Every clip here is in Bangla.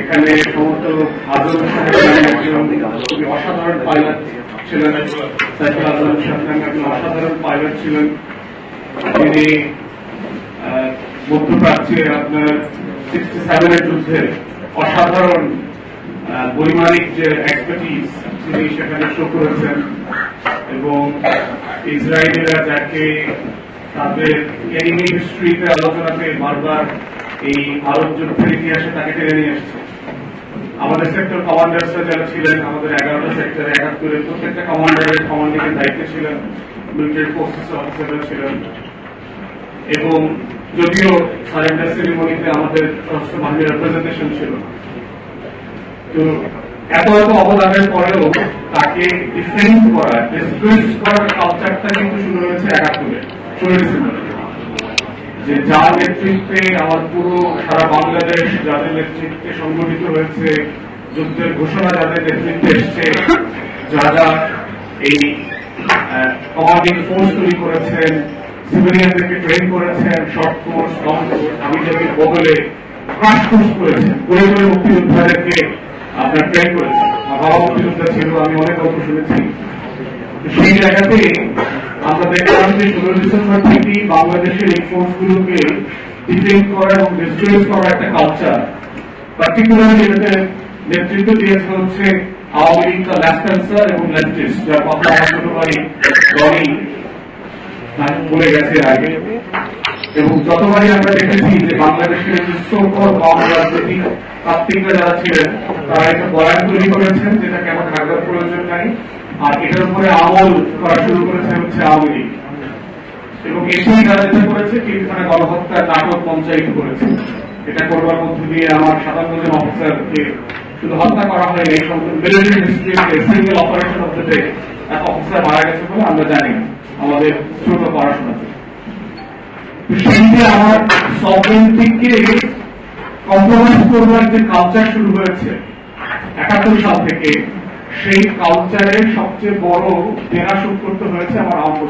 এখানে সমস্ত অসাধারণ পাইলট ছিলেন একজন অসাধারণ পাইলট ছিলেন। তিনি মধ্যপ্রাচ্যে আপনার সিক্সটি সেভেনের যুদ্ধে অসাধারণ বৈমানিক যে এক্সপার্টিস তিনি সেখানে শো করেছেন এবং ইসরায়েলিরা যাকে তাদের এনিমি হিস্ট্রিতে আলোচনাতে বারবার এই আরব যুদ্ধের ইতিহাসে তাকে টেনে নিয়ে এসেছে। আমাদের সেক্টর কমান্ডার্সরা যারা ছিলেন, আমাদের এগারোটা সেক্টরে একাত্তরের প্রত্যেকটা কমান্ডারের কমান্ডিং এর দায়িত্বে ছিলেন মিলিটারি ফোর্সেস অফিসাররা ছিলেন। এবং যদিও সারেন্ডার সেরিমনিতে আমাদের সশস্ত্র বাহিনীর রেপ্রেজেন্টেশন ছিল। তো এত এত অবদানের পরেও তাকে ডিফেন্স করা ডিসপ্লেস করার কালচারটা কিন্তু শুরু হয়েছে একাত্তরে ষোলো ডিসেম্বরে যে যার নেতৃত্বে আমার পুরো সারা বাংলাদেশ যাদের নেতৃত্বে সংগঠিত হয়েছে, যুদ্ধের ঘোষণা যাদের নেতৃত্বে এসছে, যারা এই কমান্ডিং ফোর্স তৈরি করেছেন, সিভিলিয়ানদেরকে ট্রেন করেছেন শর্ট কোর্স লং কোর্স আমি যাকে বদলে ক্রাশ কোর্স করেছেন করে করে মুক্তিযোদ্ধাদেরকে আপনার ট্রেন করেছেন আমার মুক্তিযোদ্ধা ছিল, আমি অনেক গল্প শুনেছি। সেই জায়গাতে আমরা দেখলাম যে ষোলো ডিসেম্বর থেকেই বাংলাদেশের এই ফোর্সগুলোকে ডিফেন্ড করা এবং ডিসপ্লেস করার একটা কালচার পার্টিকুলারলি এটাতে নেতৃত্ব দিয়েছে হচ্ছে আওয়ামী লীগ লেফটেন্সার এবং লেফটিস্ট যার কথা আমার ছোট ভাই রনি বলে গেছে আগে। এবং যতবারই আমরা দেখেছি যে বাংলাদেশের সকল কম তাত্ত্বিকরা যারা ছিলেন, তারা একটা বয়ান তৈরি করেছেন যেটা কেমন ঢাকার প্রয়োজন নাই। আর এটার উপরে আমল করা শুরু করেছে হচ্ছে আওয়ামী লীগ। এবং এসেই তারা যেটা করেছে তিনখানা গণহত্যার নাটক পঞ্চায়েত করেছে। এটা করবার মধ্য দিয়ে আমার জন অফিসারকে শুধু হত্যা করা হয়নি সিঙ্গেল অপারেশন অফ দ্য এক অফিসার মারা গেছে বলে আমরা জানি আমাদের ছোট কম্প্রোমাইজ করবার যে কালচার শুরু হয়েছে, একাত্তর সাল থেকে সেই কালচারের সবচেয়ে বড় দেনা শোধ করতে হয়েছে আমার আর্ম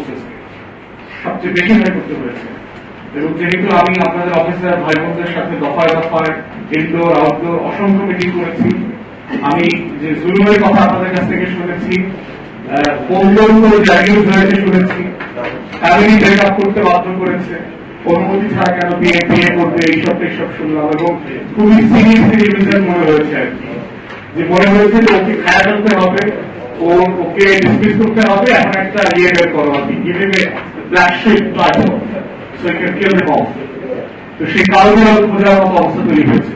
সবচেয়ে বেশি ব্যয় করতে হয়েছে। এবং যেহেতু আমি আপনাদের অফিসার ভাই বোনদের সাথে দফায় দফায় ইনডোর আউটডোর অসংখ্য মিটিং করেছি, আমি যে জুলুমের কথা আপনাদের কাছ থেকে শুনেছি শুনেছি ফ্যামিলি ব্রেকআপ করতে বাধ্য করেছে, অনুমতি ছাড়া কেন বিয়ে বিয়ে করতে এইসব এইসব শুনলাম এবং খুবই রিভিশন মনে হয়েছে আর কি। যে মনে হয়েছে যে ওকে খায়া ফেলতে হবে ওকে ডিসমিস করতে হবে, এখন একটা ইয়ে বের করো আর কি গিভিং এ ব্ল্যাক অফ তো সেই কারণে বোঝার মতো অবস্থা তৈরি হয়েছে।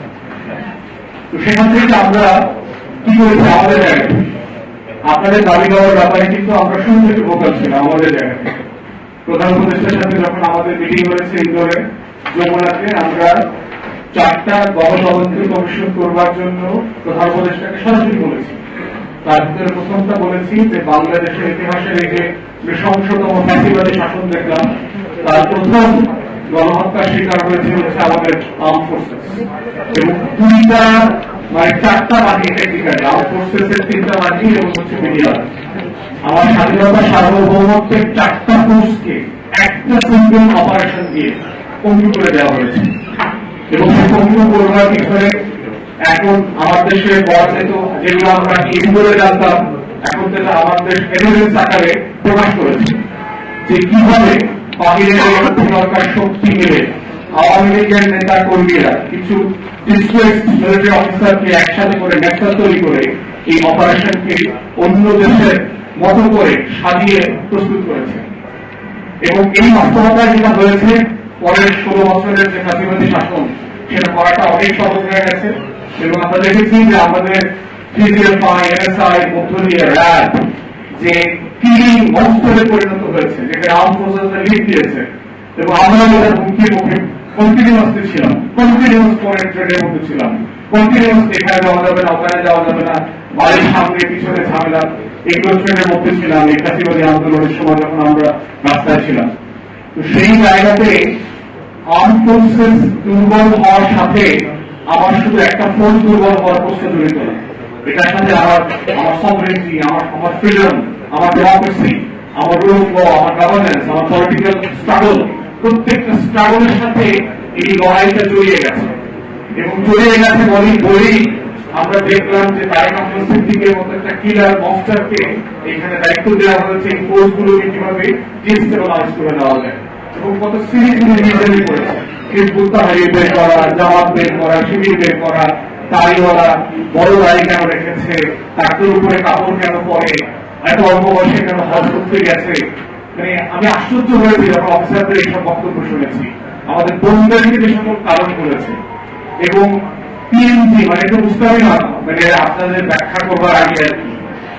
তো সেখান থেকে আমরা কি করেছি? আমাদের জায়গা আপনাদের দাবি দেওয়ার ব্যাপারে কিন্তু আমরা শুরু থেকে ভোকাল ছিলাম, আমাদের জায়গা প্রধান সাথে যখন আমাদের মিটিং হয়েছে ইন্দোরে যমুনাতে আমরা চারটা গণতদন্ত কমিশন করবার জন্য প্রধান উপদেষ্টাকে সরাসরি বলেছি। তার ভিতরে প্রথমটা বলেছি যে বাংলাদেশের ইতিহাসের এই যে নৃশংসতম ফ্যাসিবাদী শাসন দেখলাম, তার প্রথম গণহত্যার শিকার হয়েছে হচ্ছে আমাদের আর্ম ফোর্সেস এবং দুইটা মানে চারটা বাহিনী টেকনিক্যালি আর্ম ফোর্সেস এর তিনটা বাহিনী এবং হচ্ছে মিডিয়া। আমার স্বাধীনতা সার্বভৌমত্বের চারটা ফোর্সকে একটা সিঙ্গল অপারেশন দিয়ে পঙ্গু করে দেওয়া হয়েছে। এবং পঙ্গু করবার পিছনে এখন আমার দেশে পড়াশিত যেগুলো আমরা ইডি করে জানতাম, এখন সেটা আমার দেশ এভিডেন্স আকারে প্রকাশ করেছে। যে কীভাবে সরকার শক্তি মিলে আওয়ামী লীগের নেতা কর্মীরা কিছু ডিস্ট্রিক্ট অফিসারকে একসাথে করে নেতা তৈরি করে এই অপারেশনকে অন্য দেশের মতো করে সাজিয়ে প্রস্তুত করেছে। এবং এই বাস্তবতা যেটা হয়েছে পরের ষোলো বছরের যে ফাঁসিবাদী শাসন, সেটা করাটা অনেক সহজ হয়ে গেছে। এবং আমরা দেখেছি যে আমাদের সিজিএফআই এনএসআই, মধ্য দিয়ে র্যাব, যে মনস্টারে পরিণত হয়েছে ফোর্সেস লিড দিয়েছে। এবং আমরা যেটা হুমকির মুখে ছিলাম। পরে ট্রেডের মধ্যে ছিলাম। এখানে যাওয়া যাবে না, ওখানে যাওয়া যাবে না। বাড়ির সামনে, পিছনে ঝামেলা। এগুলো ট্রেনের মধ্যে ছিলাম। এই আন্দোলনের সময় যখন আমরা রাস্তায় ছিলাম। তো সেই জায়গাতে আর্ম ফোর্সেস হওয়ার সাথে আমার শুধু একটা দুর্বল হওয়ার প্রশ্ন জড়িত না এটার সাথে আমার আমার আমার আমার ফ্রিডম আমার ডেমোক্রেসি আমার রুল ল আমার গভর্নেন্স আমার পলিটিক্যাল স্ট্রাগল প্রত্যেকটা স্ট্রাগলের সাথে এই লড়াইটা জড়িয়ে গেছে। এবং চলে গেছে বলি আমরা দেখলাম যে তারেক সিদ্দিকের মতো একটা কিলার মনস্টারকে এখানে দায়িত্ব দেওয়া হয়েছে, এই কোর্সগুলোকে কীভাবে ডিজিটালাইজ করে দেওয়া যায় এবং কত সিরিজগুলো নির্ধারিত করেছে হিজবুল তাহারির বের করা, জামাত বের করা, শিবির বের করা, দাড়িওয়ালা, বড় দাড়ি কেন রেখেছে ডাক্তার উপরে কাপড় কেন পরে, এত অল্প বয়সে কেন হজ করতে গেছে? মানে আমি আশ্চর্য হয়েছি যখন অফিসারদের এইসব বক্তব্য শুনেছি। আমাদের বন্ধুদেরকে যে সকল কারণ করেছে এবং পিএনজি মানে এটা বুঝতে হবে না মানে আপনাদের ব্যাখ্যা করবার আগে আর কি,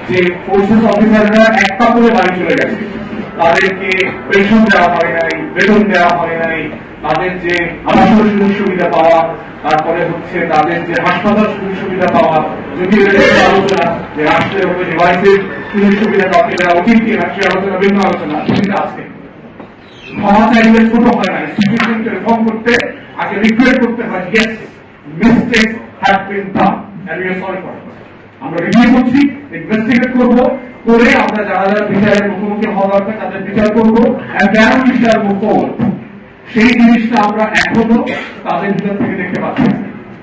যে ফোর্সেস অফিসাররা এক কাপড়ে বাড়ি চলে গেছে। তাদেরকে পেনশন দেওয়া হয় নাই বেতন দেওয়া হয় নাই, তাদের যে আবাসন সুযোগ সুবিধা পাওয়া, তারপরে হচ্ছে তাদের যে হাসপাতাল সুযোগ সুবিধা পাওয়া, যদি আলোচনা, যে রাষ্ট্রের উপরে ডিভাইসের সুযোগ সুবিধা দেওয়া উচিত কিনা সে আলোচনা ভিন্ন আলোচনা সেটা আছে। ছোট হয় না ইনস্টিটিউশনকে রিফর্ম করতে, আগে রিকোয়েস্ট করতে হয় yes mistake have been done আমরা রিভিউ করছি ইনভেস্টিগেট করব, করে আমরা যারা যারা বিচারের মুখোমুখি হওয়া তাদের বিচার করব মুভ ফরওয়ার্ড সেই জিনিসটা আমরা এখনও তাদের ভিতর থেকে দেখতে পাচ্ছি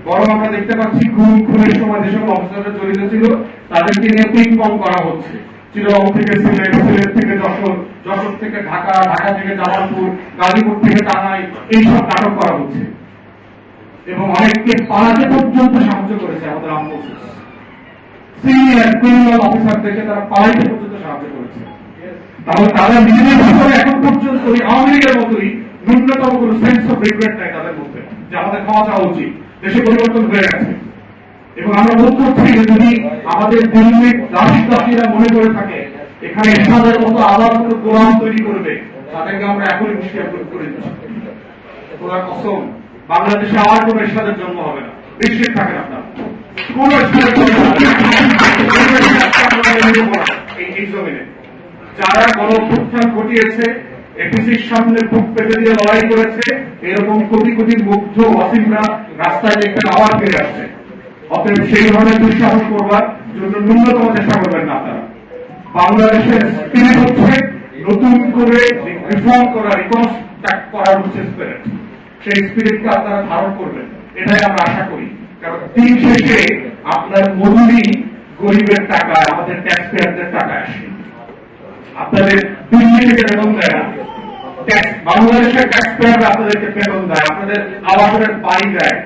বরং আমরা দেখতে পাচ্ছি খুন, খুনের সময় যে সকল অফিসাররা জড়িত ছিল, তাদেরকে নিয়ে পিং পং করা হচ্ছে। চিরং থেকে সিলেট সিলেট থেকে যশোর যশোর থেকে ঢাকা ঢাকা থেকে জামালপুর, গাজীপুর থেকে টাঙ্গাই এইসব নাটক করা হচ্ছে। এবং অনেককে পালাতে পর্যন্ত সাহায্য করেছে আমাদের ফোর্সেস সিনিয়র ক্রিমিনাল অফিসারদেরকে তারা পালাইতে পর্যন্ত সাহায্য করেছে। তাহলে তারা নিজেদের ভিতরে এখন পর্যন্ত ওই আওয়ামী মতোই ন্যূনতম কোন সেন্স অফ রিগ্রেট নাই তাদের মধ্যে, যে আমাদের ক্ষমা চাওয়া উচিত, দেশে পরিবর্তন হয়ে গেছে। এবং আমরা বোধ করছি যে যদি আমাদের দিল্লির রাষ্ট্রবাসীরা মনে করে থাকে, এখানে এরশাদের মতো আবার কোনো গোলাম তৈরি করবে, তাদেরকে আমরা এখনই মুশকিল করে দিচ্ছি। খোদার কসম, বাংলাদেশে আর কোনো এরশাদের জন্ম হবে না। নিশ্চিত থাকেন আপনারা। কোন এই জমিনে। যারা গণপ্রত্যান ঘটিয়েছে, এপিসির সামনে বুক পেতে দিয়ে লড়াই করেছে, এরকম কোটি কোটি মুগ্ধ ওয়াসিমরা রাস্তায় দেখতে আবার ফিরে আসছে। অতএব সেই ধরনের দুঃসাহস করবার জন্য ন্যূনতম চেষ্টা করবেন না আপনারা। বাংলাদেশের স্পিরিট হচ্ছে নতুন করে রিফর্ম করা রিকনস্ট্রাক্ট করার হচ্ছে স্পিরিট সেই স্পিরিটকে আপনারা ধারণ করবেন, এটাই আমরা আশা করি। কারণ দিন শেষে আপনার মজুরি গরিবের টাকা, আমাদের ট্যাক্স পেয়ারদের টাকা আসে। আপনাদের দিল্লি থেকে বেতন দেয় না। বাংলাদেশের ট্যাক্স পেয়াররা আপনাদেরকে বেতন দেয় আপনাদের আবাসনের বাড়ি দেয়।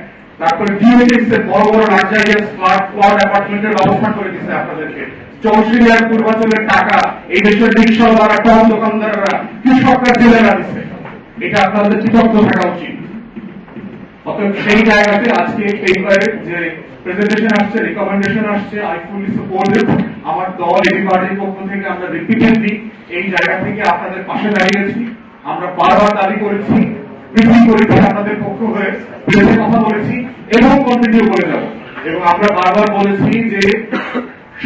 তারপরে ডিএমএক্স এর বড় বড় লাক্সারিয়াস ফ্ল্যাট ফ্ল্যাট অ্যাপার্টমেন্টের ব্যবস্থা করে দিচ্ছে আপনাদেরকে। আর পূর্বাঞ্চলের টাকা, এই দেশের রিক্সাওয়ালারা, কম দোকানদাররা, কৃষকরা জেলেরা দিচ্ছে। এটা আপনাদের কৃতজ্ঞ থাকা উচিত। অতএব সেই জায়গাতে আজকে এইবারে যে প্রেজেন্টেশন আসছে রিকমেন্ডেশন আসছে আই ফুলি সাপোর্ট আমার দল এবি পার্টির পক্ষ থেকে আমরা রিপিটেডলি এই জায়গা থেকে আপনাদের পাশে দাঁড়িয়েছি আমরা বারবার দাবি করেছি মিটিং করেছি আপনাদের পক্ষ হয়ে বিরোধী কথা বলেছি, এবং কন্টিনিউ করে যাব। এবং আমরা বারবার বলেছি যে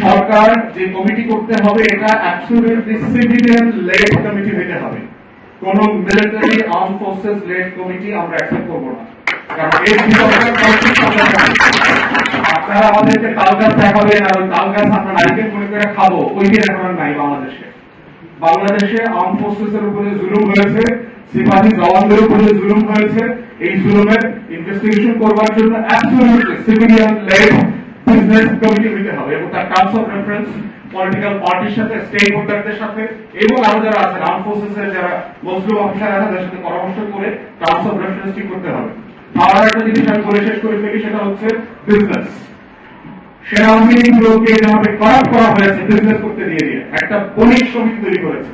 সরকার যে কমিটি করতে হবে, এটা অ্যাবসলিউটলি সিভিলিয়ান লেড কমিটি হতে হবে। কোন military arm forces led committee আমরা অ্যাকসেপ্ট করব না। আপনারা আমাদেরকে তাল গাছ দেখাবেন আর তাল গাছ আমরা মনে করে খাব ওই দিন এখন নাই বাংলাদেশে বাংলাদেশে আর্ম ফোর্সেস এর উপরে জুলুম হয়েছে সিপাহী জওয়ানদের উপরে জুলুম হয়েছে এই জুলুমের ইনভেস্টিগেশন করবার জন্য সিভিলিয়ান বিজনেস কমিটি হবে এবং তার টার্মস অফ রেফারেন্স পলিটিক্যাল পার্টির সাথে স্টেক হোল্ডারদের সাথে এবং আরও যারা আছেন আর্ম ফোর্সেস এর যারা মুসলিম অফিসার আছে তাদের সাথে পরামর্শ করে টার্মস অফ করতে হবে একটা জিনিস আমি বলে শেষ করে, সেটা হচ্ছে বিজনেস যেভাবে করাপ করা হয়েছে বিজনেস করতে দিয়ে দিয়ে। একটা সমিতি তৈরি করেছে।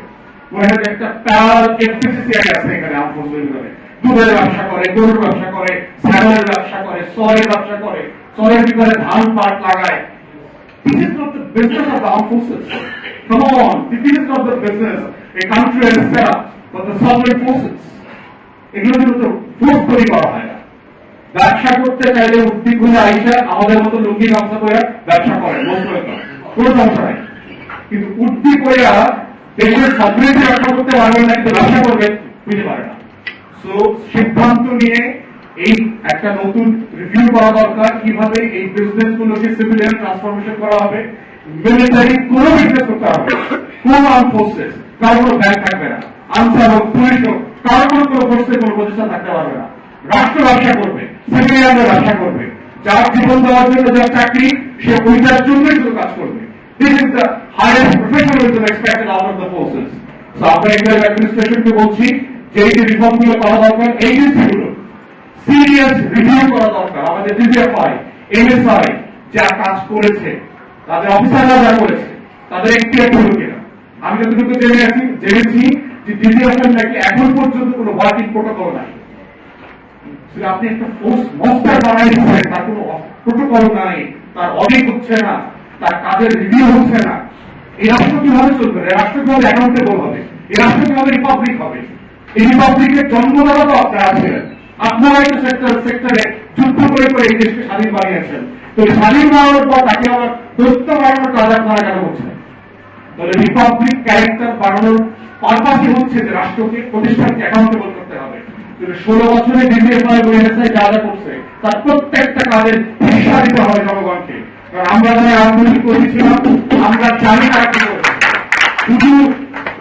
একটা প্যারাল আছে এখানে দুধের ব্যবসা করে, গরুর ব্যবসা করে ব্যবসা করে ব্যবসা করে। ভিতরে ধান পাট লাগায়. এগুলো কিন্তু করা হয়। ব্যবসা করতে চাইলে উদ্ভিদগুলো আইসা আমাদের মতো লুঙ্গি গামছা করে ব্যবসা করে। কোনো সমস্যা নাই। কিন্তু উদ্ভিদ করে দেশের সাবরিটি রক্ষা করতে পারবেন না কিন্তু ব্যবসা করবেন বুঝতে পারে না। সো সিদ্ধান্ত নিয়ে এই একটা নতুন রিভিউ করা দরকার, কীভাবে এই বিজনেস গুলোকে সিভিলিয়ান ট্রান্সফরমেশন করা হবে মিলিটারি কোন বিজনেস করতে হবে কোন আর্ম ফোর্সেস কারও কোনো ব্যাংক থাকবে না। আনসার হোক পুলিশ হোক, কারও কোনো কোনো ফোর্সের কোনো প্রতিষ্ঠান থাকতে পারবে না। রাষ্ট্র ব্যবসা করবে সিভিলিয়ানরা ব্যবসা করবে। যার জীবন দেওয়ার জন্য যার চাকরি, সে ওইটার জন্যই শুধু কাজ করবে। This is the highest professionalism expected out of the forces তো আমরা ইন্ডিয়ান অ্যাডমিনিস্ট্রেশনকে বলছি, যে এই যে রিফর্মগুলো করা দরকার এজেন্সিগুলো সিরিয়াস রিভিউ করা দরকার। আমাদের ডিজিএফআই এমএসআই যা কাজ করেছে, তাদের অফিসাররা যা করেছে, তাদের একটি হলো কিনা? আমি যতটুকু জেনে আছি, জেনেছি যে ডিজিএফআই নাকি এখন পর্যন্ত কোনো ওয়ার্কিং প্রোটোকল নাই। আপনি একটা বানাই দিচ্ছেন, তার কোনো প্রোটোকল নাই, তার অডিট হচ্ছে না, তার কাজের রিভিউ হচ্ছে না, এই রাষ্ট্র কীভাবে চলবে? রাষ্ট্র কীভাবে অ্যাকাউন্টেবল হবে? এই রাষ্ট্র কীভাবে রিপাবলিক হবে? এই রিপাবলিকের জন্মদাতা তো সেক্টর সেক্টরে যুদ্ধ করে করে এই দেশকে স্বাধীন বানিয়েছেন। তো স্বাধীন বানানোর পর তাকে আবার দৈত্য বানানোর কাজ আপনারা কেন করছেন তাহলে রিপাবলিক ক্যারেক্টার বাড়ানোর পারপাসই হচ্ছে যে রাষ্ট্রকে, প্রতিষ্ঠানকে অ্যাকাউন্টেবল করতে হবে। ষোলো বছরে ডিজিএফআই ওএনএসআই যা যা করছে তার প্রত্যেকটা কাজের হিসা দিতে হবে জনগণকে। আমরা যারা আন্দোলন করেছিলাম আমরা জানি তারা কি শুধু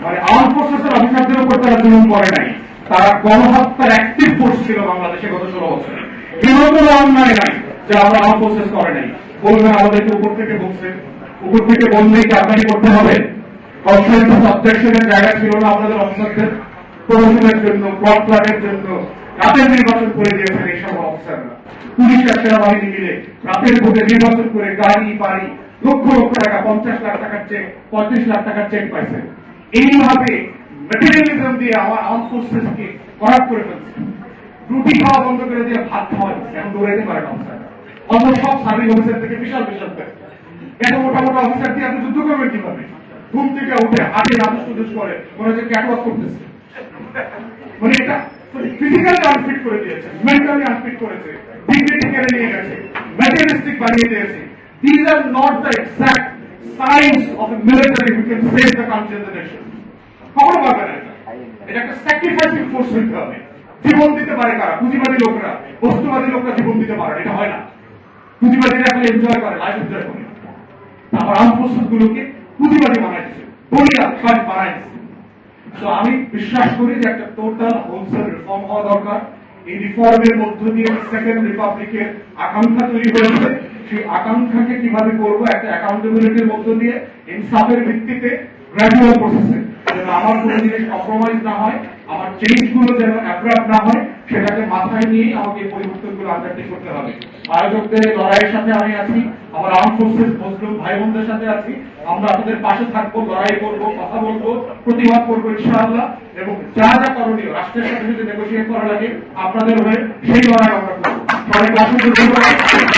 মানে আর্ম ফোর্সেসের অফিসারদের উপর তারা জুলুম করে নাই। তারা গণহত্যার অ্যাক্টিভ ফোর্স ছিল বাংলাদেশে গত ষোলো বছরে। বিনোদন অন্যায় নাই, যে আমরা আর্ম ফোর্সেস করে নাই। বলবেন আমাদেরকে উপর থেকে বলছে। উপর থেকে বললেই কি আপনাকে করতে হবে? কনফারেন্স সাবজেকশনের জায়গা ছিল না আপনাদের অফিসারদের। প্রমোশনের জন্য প্লট প্লাটের জন্য, রাতের নির্বাচন করে দিয়েছেন এইসব অফিসাররা। পুলিশ আর সেনাবাহিনী মিলে রাতের ভোটে নির্বাচন করে গাড়ি, বাড়ি, লক্ষ লক্ষ টাকা, পঞ্চাশ লাখ টাকার চেক পঁয়ত্রিশ লাখ টাকার চেক পাইছেন। এইভাবে মেটেরিয়ালিজম দিয়ে আমার আর্ম ফোর্সেসকে করাপ করে ফেলছে। রুটি খাওয়া বন্ধ করে দিয়ে ভাত খাওয়া যাচ্ছে এখন দৌড়াইতে পারে না অফিসাররা। অন্য সব সার্ভিস অফিসার থেকে বিশাল বিশাল এত মোটা মোটা অফিসার দিয়ে আপনি যুদ্ধ করবেন কীভাবে? ঘুম থেকে উঠে নাদুস টুদুস করে মনে হচ্ছে ক্যাটওয়াক করতেছে। মানে এটা ফিজিক্যালি আনফিট করে মেন্টালি আনফিট করেছে কেড়ে নিয়ে গেছে বানিয়ে দিয়েছে। These are not the exact science of military who can save the country the nation কখনো পারবে না এটা। একটা স্যাক্রিফাইসিং ফোর্স হইতে হবে। জীবন দিতে পারে কারা? পুঁজিবাদী লোকরা। বস্তুবাদী লোকরা জীবন দিতে পারে এটা হয় না। পুঁজিবাদীরা খালি এনজয় করে লাইফ এনজয় করে। আমার আর্ম ফোর্সেস গুলোকে পুঁজিবাদী বানাইছে বলিয়া বানাইছে তো আমি বিশ্বাস করি যে একটা টোটাল হোলসেল রিফর্ম হওয়া দরকার। এই রিফর্মের মধ্য দিয়ে সেকেন্ড রিপাবলিকের আকাঙ্ক্ষা তৈরি হয়েছে, সেই আকাঙ্ক্ষাকে কীভাবে করব একটা অ্যাকাউন্টেবিলিটির মধ্য দিয়ে, ইনসাফের ভিত্তিতে গ্র্যাজুয়াল প্রসেসে যেন আমার কোনো জিনিস কম্প্রোমাইজ না হয়, আমার চেঞ্জগুলো যেন অ্যাপ্রাপ না হয় সেটাকে মাথায় নিয়ে আমাকে পরিবর্তনগুলো আন্ডারটেক করতে হবে। আয়োজকদের লড়াইয়ের সাথে আমি আছি, আমার আর্ম ফোর্সেস মুসলিম ভাই বোনদের সাথে আছি। আমরা আপনাদের পাশে থাকব, লড়াই করব, কথা বলব, প্রতিবাদ করব ইনশাআল্লাহ। এবং যা যা করণীয়, রাষ্ট্রের সাথে যদি নেগোসিয়েট করা লাগে, আপনাদের হয়ে সেই লড়াই আমরা করব। সবাইকে অসংখ্য ধন্যবাদ।